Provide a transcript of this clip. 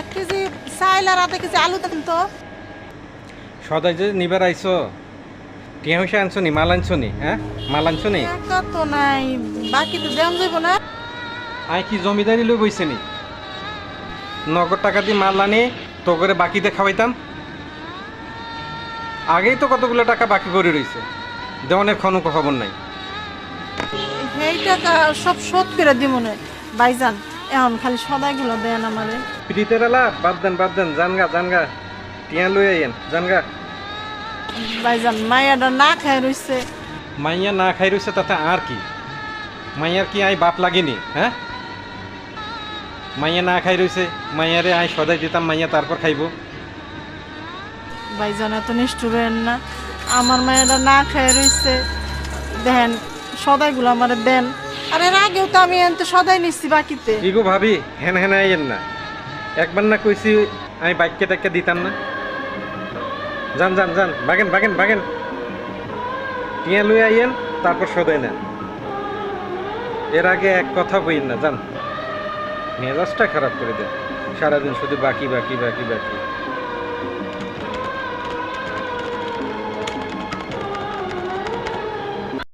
এক কেজি চাইল আর আধা কেজি আলু দেন তো। সদাই যে নিবার আইছো টিয়া হইসা আনছো নি মাল আনছো নি হ্যাঁ? মাল আনছো নি টাকা তো নাই বাকি তো দেন যাইব না। আই কি জমিদারি লই বইছে নি নগদ টাকা দিয়ে মাল আনি তো করে বাকিতে খাওয়াইতাম। আগেই তো কতগুলো টাকা বাকি করে রইছে। দেওয়ানের কোনো খবর নাই। এই টাকা সব শোধ করে না ভাইজান। এখন খালি সদাইগুলো দেন আমারে। প্রীতের আলা বাদ দেন বাদ দেন জানগা জানগা। টিয়া লই আইয়েন জানগা। ভাইজান মায়াটা না খায় রইছে। মাইয়া না খাই রইছে তাতে আর কি? মাইয়ার কি আই বাপ লাগেনি হ্যাঁ? মাইয়া না খাই রইছে মাইয়ারে আই সদাই দিতাম মাইয়া তারপর খাইবো। ভাইজান এত নিষ্ঠুরেন না। আমার মায়েরা না খায় রইছে। দেন সদাইগুলো আমারে দেন। আর এর আগেও তো আমি এনতে সদাই নিচ্ছি বাকিতে। ইগো ভাবি, হেন হেন আইয়েন না। একবার না কইছি আমি বাইককে টাক্কে দিতাম না। যান যান যান, বাগেন বাগেন বাগেন। টিয়া লই আইয়েন, তারপর সদাই নেন। এর আগে এক কথা বইন না, যান। মেজাজটা খারাপ করে দেন। সারাদিন শুধু বাকি বাকি বাকি বাকি।